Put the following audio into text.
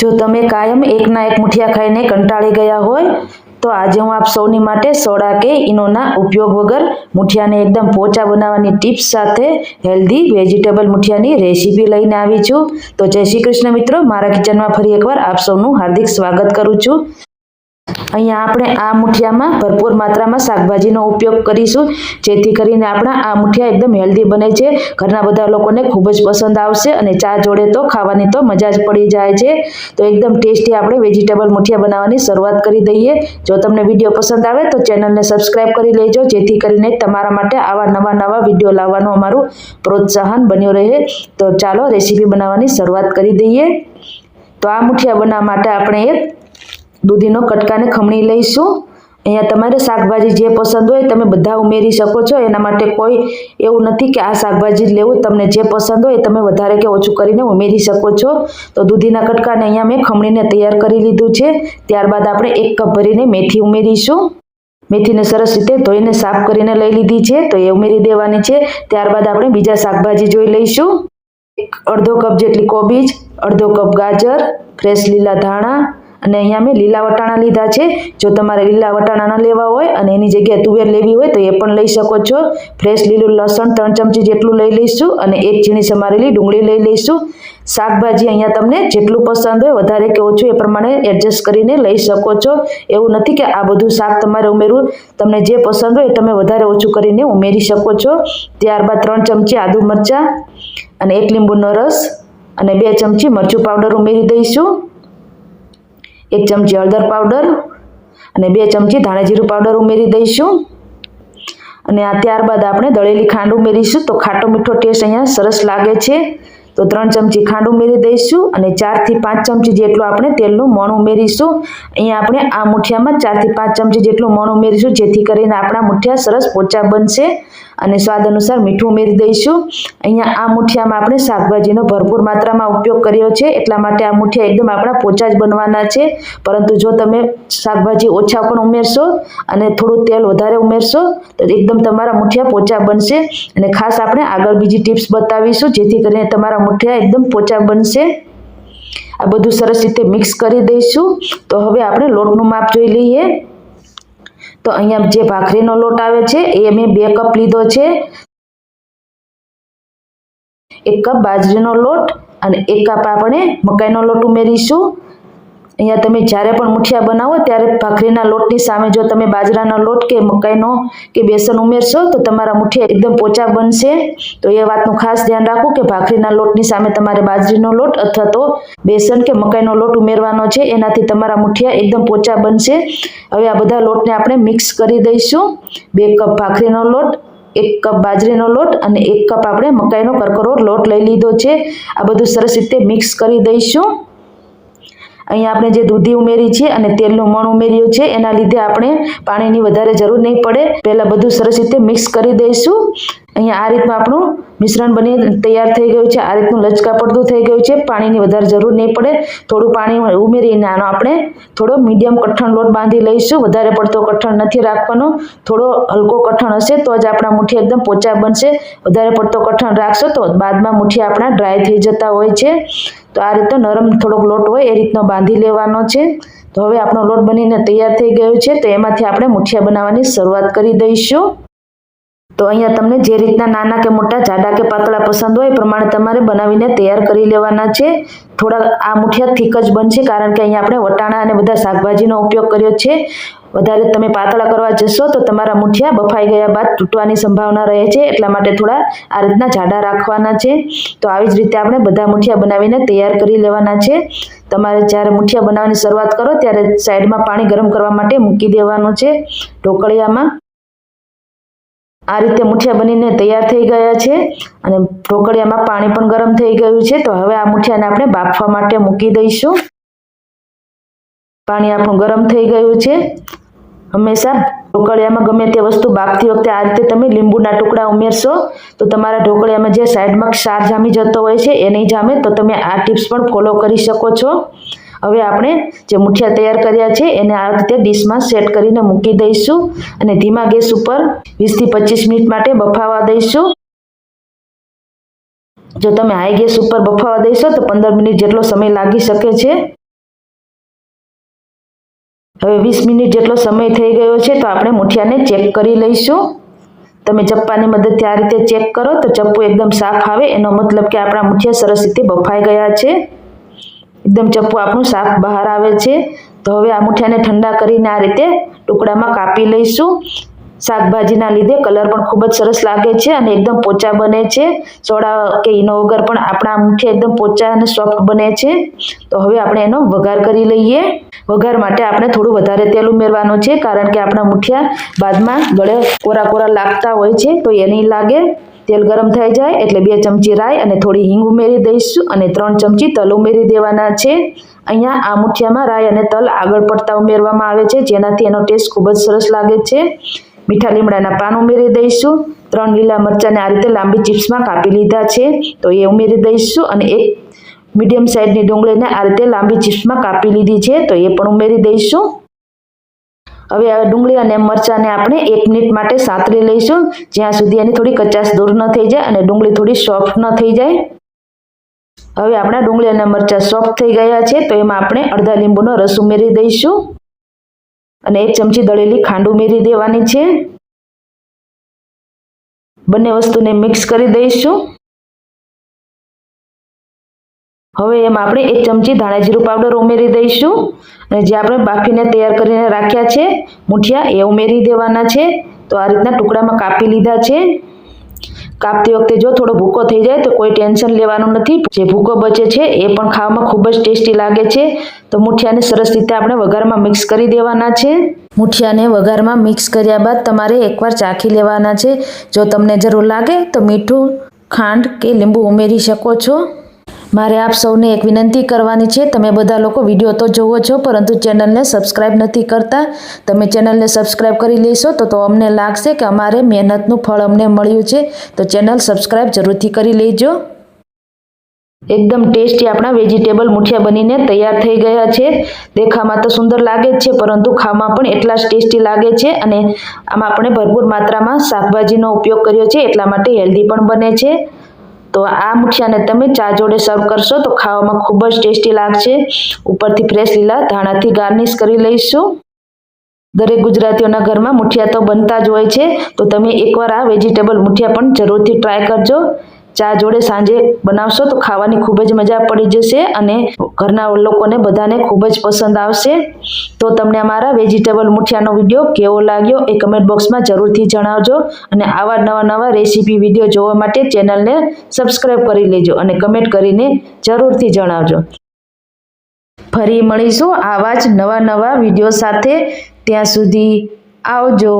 જો તમે કાયમ એકના એક મુઠિયા ખાઈને કંટાળી ગયા હોય, તો આજે હું આપ સૌની માટે સોડા કે ઇનોના ઉપયોગ વગર મુઠિયાને એકદમ પોચા બનાવવાની ટિપ્સ સાથે હેલ્ધી વેજીટેબલ મુઠિયાની રેસીપી લઈને આવી છું. તો જય શ્રી કૃષ્ણ મિત્રો, મારા કિચનમાં ફરી એકવાર આપ સૌનું હાર્દિક સ્વાગત કરું છું. અહીંયા આપણે આ મુઠિયામાં ભરપૂર માત્રામાં શાકભાજીનો ઉપયોગ કરીશું. જેથી કરીને આપણા આ મુઠિયા એકદમ હેલ્ધી બને છે. ઘરના બધા લોકોને ખૂબ જ પસંદ આવશે અને ચા જોડે તો ખાવાની તો મજા જ પડી જાય છે. તો એકદમ ટેસ્ટી આપણે વેજીટેબલ મુઠિયા બનાવવાની શરૂઆત કરી દઈએ. જો તમને વીડિયો પસંદ આવે તો ચેનલને સબસ્ક્રાઈબ કરી લેજો, જેથી કરીને તમારા માટે આવા નવા નવા વીડિયો લાવવાનું અમારું પ્રોત્સાહન બન્યું રહે. તો ચાલો રેસીપી બનાવવાની શરૂઆત કરી દઈએ. તો આ મુઠિયા બનાવવા માટે આપણે એક દૂધીનો કટકાને ખમણી લઈશું. અહીંયા તમારે શાકભાજી જે પસંદ હોય તમે બધા ઉમેરી શકો છો. એના માટે કોઈ એવું નથી કે આ શાકભાજી લેવું. તમને જે પસંદ હોય તમે વધારે કે ઓછું કરીને ઉમેરી શકો છો. તો દૂધીના કટકાને અહીંયા મેં ખમણીને તૈયાર કરી લીધું છે. ત્યારબાદ આપણે એક કપ ભરીને મેથી ઉમેરીશું. મેથીને સરસ રીતે ધોઈને સાફ કરીને લઈ લીધી છે. તો એ ઉમેરી દેવાની છે. ત્યારબાદ આપણે બીજા શાકભાજી જોઈ લઈશું. અડધો કપ જેટલી કોબીજ, અડધો કપ ગાજર, ફ્રેશ લીલા ધાણા અને અહીંયા મેં લીલા વટાણા લીધા છે. જો તમારે લીલા વટાણા ન લેવા હોય અને એની જગ્યાએ તુવેર લેવી હોય તો એ પણ લઈ શકો છો. ફ્રેશ લીલું લસણ ત્રણ ચમચી જેટલું લઈ લઈશું અને એક ઝીણી સમારેલી ડુંગળી લઈ લઈશું. શાકભાજી અહીંયા તમને જેટલું પસંદ હોય વધારે કે ઓછું એ પ્રમાણે એડજસ્ટ કરીને લઈ શકો છો. એવું નથી કે આ બધું શાક તમારે ઉમેરવું. તમને જે પસંદ હોય તમે વધારે ઓછું કરીને ઉમેરી શકો છો. ત્યારબાદ ત્રણ ચમચી આદુ મરચાં અને એક લીંબુનો રસ અને બે ચમચી મરચું પાવડર ઉમેરી દઈશું. એક ચમચી હળદર પાવડર અને બે ચમચી ધાણાજીરું પાવડર ઉમેરી દઈશું. અને આ ત્યારબાદ આપણે દળેલી ખાંડ ઉમેરીશું. તો ખાટો મીઠો ટેસ્ટ અહીંયા સરસ લાગે છે. તો ત્રણ ચમચી ખાંડ ઉમેરી દઈશું અને ચારથી પાંચ ચમચી જેટલું આપણે તેલનું મણ ઉમેરીશું. અહીંયા આપણે આ મુઠિયામાં ચારથી પાંચ ચમચી જેટલું મણ ઉમેરીશું, જેથી કરીને આપણા મુઠિયા સરસ પોચા બનશે. અને સ્વાદ અનુસાર મીઠું ઉમેરી દઈશું. અહીંયા આ મુઠિયામાં આપણે શાકભાજીનો ભરપૂર માત્રામાં ઉપયોગ કર્યો છે, એટલા માટે આ મુઠિયા એકદમ આપણા પોચા જ બનવાના છે. પરંતુ જો તમે શાકભાજી ઓછા પણ ઉમેરશો અને થોડું તેલ વધારે ઉમેરશો, તો એકદમ તમારા મુઠિયા પોચા બનશે. અને ખાસ આપણે આગળ બીજી ટિપ્સ બતાવીશું, જેથી કરીને તમારા મુઠિયા એકદમ પોચા બનશે. આ બધું સરસ રીતે મિક્સ કરી દઈશું. તો હવે આપણે લોટનું માપ જોઈ લઈએ. તો અહીંયા જે ભાખરીનો લોટ આવે છે, એ મેં બે કપ લીધો છે. એક કપ બાજરીનો લોટ અને એક કપ આપણે મકાઈનો લોટ ઉમેરીશું. અહીંયા તમે જ્યારે પણ મુઠિયા બનાવો, ત્યારે ભાખરીના લોટની સામે જો તમે બાજરાનો લોટ કે મકાઈનો કે બેસન ઉમેરશો, તો તમારા મુઠિયા એકદમ પોચા બનશે. તો એ વાતનું ખાસ ધ્યાન રાખવું કે ભાખરીના લોટની સામે તમારે બાજરીનો લોટ અથવા તો બેસન કે મકાઈનો લોટ ઉમેરવાનો છે, એનાથી તમારા મુઠિયા એકદમ પોચા બનશે. હવે આ બધા લોટને આપણે મિક્સ કરી દઈશું. બે કપ ભાખરીનો લોટ, એક કપ બાજરીનો લોટ અને એક કપ આપણે મકાઈનો કરકરો લોટ લઈ લીધો છે. આ બધું સરસ રીતે મિક્સ કરી દઈશું. અહીંયા આપણે જે દૂધી ઉમેરી છે અને તેલનું મણ ઉમેર્યું છે, એના લીધે આપણે પાણીની વધારે જરૂર નહીં પડે. પહેલાં બધું સરસ રીતે મિક્સ કરી દઈશું. અહીંયા આ રીતનું આપણું મિશ્રણ બની તૈયાર થઈ ગયું છે. આ રીતનું લચકા પડતું થઈ ગયું છે. પાણીની વધારે જરૂર નહીં પડે. થોડું પાણી ઉમેરીને આનો આપણે થોડો મીડિયમ કઠણ લોટ બાંધી લઈશું. વધારે પડતો કઠણ નથી રાખવાનો. થોડો હલકો કઠણ હશે તો જ આપણા મુઠ્ઠી એકદમ પોચા બનશે. વધારે પડતો કઠણ રાખશો તો બાદમાં મુઠ્ઠી આપણા ડ્રાય થઈ જતા હોય છે. તો આ રીતનો નરમ થોડોક લોટ હોય એ રીતનો બાંધી લેવાનો છે. તો હવે આપણો લોટ બનીને તૈયાર થઈ ગયો છે. તો એમાંથી આપણે મુઠિયા બનાવવાની શરૂઆત કરી દઈશું. તો અહીંયા તમને જે રીતના નાના કે મોટા, જાડા કે પાતળા પસંદ હોય એ પ્રમાણે તમારે બનાવીને તૈયાર કરી લેવાના છે. થોડા આ મુઠિયા થીક જ બનશે કારણ કે અહીંયા આપણે વટાણા અને બધા શાકભાજીનો ઉપયોગ કર્યો છે. વધારે તમે પાતળા કરવા જશો તો તમારા મુઠિયા બફાઈ ગયા બાદ તૂટવાની સંભાવના રહે છે. એટલા માટે થોડા આ રીતના જાડા રાખવાના છે. તો આવી જ રીતે આપણે બધા મુઠિયા બનાવીને તૈયાર કરી લેવાના છે. તમારે જ્યારે મુઠિયા બનાવવાની શરૂઆત કરો ત્યારે સાઈડમાં પાણી ગરમ કરવા માટે મૂકી દેવાનું છે. ઢોકળિયામાં આ રીતે મુઠિયા બનીને તૈયાર થઈ ગયા છે અને ઢોકળિયામાં પાણી પણ ગરમ થઈ ગયું છે. તો હવે આ મુઠિયાને આપણે બાફવા માટે મૂકી દઈશું. પાણી આપણું ગરમ થઈ ગયું છે. હંમેશા ઢોકળિયામાં ગમે તે વસ્તુ બાફતી વખતે આ રીતે તમે લીંબુના ટુકડા ઉમેરશો તો તમારા ઢોકળિયામાં જે સાઈડમાં ક્ષાર જામી જતો હોય છે એ નહીં જામે તો તમે આ ટિપ્સ પણ ફોલો કરી શકો છો. હવે આપણે જે મુઠિયા તૈયાર કર્યા છે એને આ રીતે ડીશમાં સેટ કરીને મૂકી દઈશું અને ધીમા ગેસ ઉપર વીસથી પચીસ મિનિટ માટે બફાવા દઈશું. જો તમે હાઈ ગેસ ઉપર બફાવા દઈશો તો પંદર મિનિટ જેટલો સમય લાગી શકે છે. હવે વીસ મિનિટ જેટલો સમય થઈ ગયો છે તો આપણે મુઠિયાને ચેક કરી લઈશું. તમે ચપ્પાની મદદથી આ રીતે ચેક કરો તો ચપ્પુ એકદમ સાફ આવે એનો મતલબ કે આપણા મુઠિયા સરસ રીતે બફાઈ ગયા છે. એકદમ ચપ્પુ આપણું સાફ બહાર આવે છે. તો હવે આ મુઠિયાને ઠંડા કરીને આ રીતે ટુકડામાં કાપી લઈશું. શાકભાજીના લીધે કલર પણ ખૂબ જ સરસ લાગે છે અને એકદમ પોચા બને છે. સોડા કે ઈનો વગર પણ આપણા મુઠિયા એકદમ પોચા અને સોફ્ટ બને છે. તો હવે આપણે એનો વઘાર કરી લઈએ. વઘાર માટે આપણે થોડું વધારે તેલ ઉમેરવાનું છે, કારણ કે આપણા મુઠિયા બાદમાં ગળે કોરા કોરા લાગતા હોય છે, તો એ નહીં લાગે. તેલ ગરમ થઈ જાય એટલે બે ચમચી રાઈ અને થોડી હિંગ ઉમેરી દઈશું અને ત્રણ ચમચી તલ ઉમેરી દેવાના છે. અહીંયા આ મુઠિયામાં રાઈ અને તલ આગળ પડતા ઉમેરવામાં આવે છે, જેનાથી એનો ટેસ્ટ ખૂબ જ સરસ લાગે છે. મીઠા લીમડાના પાન ઉમેરી દઈશું. ત્રણ લીલા મરચાંને આ રીતે લાંબી ચિપ્સમાં કાપી લીધા છે, તો એ ઉમેરી દઈશું અને એક મીડિયમ સાઇઝની ડુંગળીને આ રીતે લાંબી ચિપ્સમાં કાપી લીધી છે, તો એ પણ ઉમેરી દઈશું. હવે હવે ડુંગળી અને મરચાંને આપણે એક મિનિટ માટે સાતરી લઈશું. જ્યાં સુધી એની થોડી કચાશ દૂર ન થઈ જાય અને ડુંગળી થોડી સોફ્ટ ન થઈ જાય. હવે આપણા ડુંગળી અને મરચાં સોફ્ટ થઈ ગયા છે, તો એમાં આપણે અડધા લીંબુનો રસ ઉમેરી દઈશું. અને એક ચમચી દળેલી ખાંડ ઉમેરી દેવાની છે. બંને વસ્તુને મિક્સ કરી દઈશું. હવે એમાં આપણે એક ચમચી ધાણા જીરું પાવડર ઉમેરી દઈશું. અને જે આપણે બાફીને તૈયાર કરીને રાખ્યા છે, મુઠિયા એ ઉમેરી દેવાના છે. તો આ રીતના ટુકડામાં કાપી લીધા છે. કાપતી વખતે જો થોડો ભૂકો થઈ જાય તો કોઈ ટેન્શન લેવાનું નથી. જે ભૂકો બચે છે એ પણ ખાવામાં ખૂબ જ ટેસ્ટી લાગે છે. તો મુઠિયાને સરસ રીતે આપણે વઘારમાં મિક્સ કરી દેવાના છે. મુઠિયાને વઘારમાં મિક્સ કર્યા બાદ તમારે એકવાર ચાખી લેવાના છે. જો તમને જરૂર લાગે તો મીઠું, ખાંડ કે લીંબુ ઉમેરી શકો છો. મારે આપ સૌને એક વિનંતી કરવાની છે. તમે બધા લોકો વીડિયો તો જોવો છો, પરંતુ ચેનલને સબસ્ક્રાઈબ નથી કરતા. તમે ચેનલને સબસ્ક્રાઈબ કરી લેશો તો તો અમને લાગશે કે અમારે મહેનતનું ફળ અમને મળ્યું છે. તો ચેનલ સબસ્ક્રાઈબ જરૂરથી કરી લેજો. એકદમ ટેસ્ટી આપણા વેજીટેબલ મુઠિયા બનીને તૈયાર થઈ ગયા છે. દેખામાં તો સુંદર લાગે જ છે, પરંતુ ખાવામાં પણ એટલા જ ટેસ્ટી લાગે છે અને આમાં આપણે ભરપૂર માત્રામાં શાકભાજીનો ઉપયોગ કર્યો છે, એટલા માટે હેલ્ધી પણ બને છે. તો આ મુઠિયાને તમે ચા જોડે સર્વ કરશો તો ખાવામાં ખૂબ જ ટેસ્ટી લાગશે. ઉપરથી ફ્રેશ લીલા ધાણાથી ગાર્નિશ કરી લઈશું. દરેક ગુજરાતીઓના ઘરમાં મુઠિયા તો બનતા જ હોય છે. તો તમે એકવાર આ વેજીટેબલ મુઠિયા પણ જરૂરથી ટ્રાય કરજો. ચા જોડે સાંજે બનાવશો તો ખાવાની ખૂબ જ મજા પડી જશે અને ઘરના લોકોને બધાને ખૂબ જ પસંદ આવશે. તો તમને અમારા વેજીટેબલ મુઠિયાનો વીડિયો કેવો લાગ્યો એ કમેન્ટ બોક્સમાં જરૂરથી જણાવજો અને આવા નવા નવા રેસીપી વીડિયો જોવા માટે ચેનલને સબસ્ક્રાઈબ કરી લેજો અને કમેન્ટ કરીને જરૂરથી જણાવજો. ફરી મળીશું આવા જ નવા નવા વીડિયો સાથે. ત્યાં સુધી આવજો.